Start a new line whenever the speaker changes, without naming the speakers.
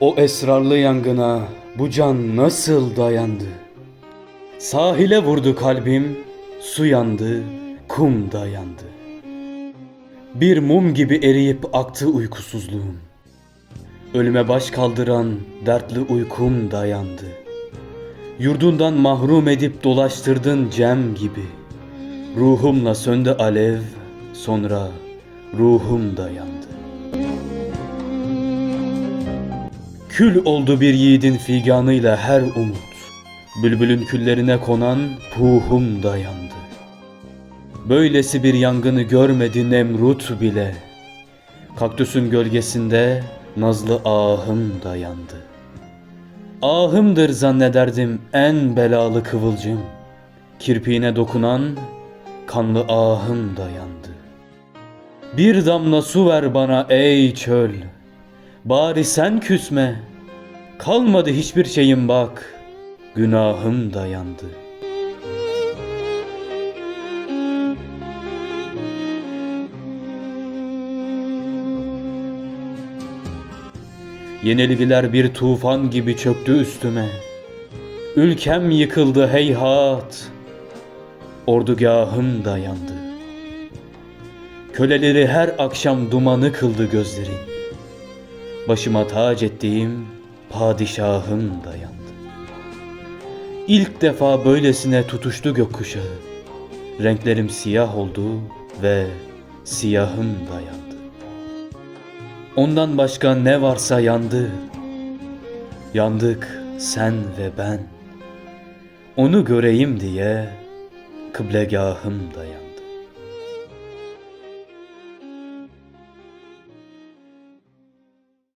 O esrarlı yangına bu can nasıl dayandı? Sahile vurdu kalbim, su yandı, kum da yandı. Bir mum gibi eriyip aktı uykusuzluğum. Ölüme baş kaldıran dertli uykum dayandı. Yurdundan mahrum edip dolaştırdın cem gibi. Ruhumla söndü alev, sonra ruhum da yandı. Kül oldu bir yiğidin figanıyla her umut. Bülbülün küllerine konan puhum dayandı. Böylesi bir yangını görmedi Nemrut bile. Kaktüsün gölgesinde nazlı ahım dayandı. Ahımdır zannederdim en belalı kıvılcım. Kirpiğine dokunan kanlı ahım dayandı. Bir damla su ver bana ey çöl. Bari sen küsme. Kalmadı hiçbir şeyim bak. Günahım dayandı. Yenilgiler bir tufan gibi çöktü üstüme. Ülkem yıkıldı heyhat. Ordugahım dayandı. Köleleri her akşam dumanı kıldı gözlerin. Başıma tac ettiğim padişahım dayandı. İlk defa böylesine tutuştu gökkuşağı. Renklerim siyah oldu ve siyahım dayandı. Ondan başka ne varsa yandı. Yandık sen ve ben. Onu göreyim diye kıblegahım dayandı.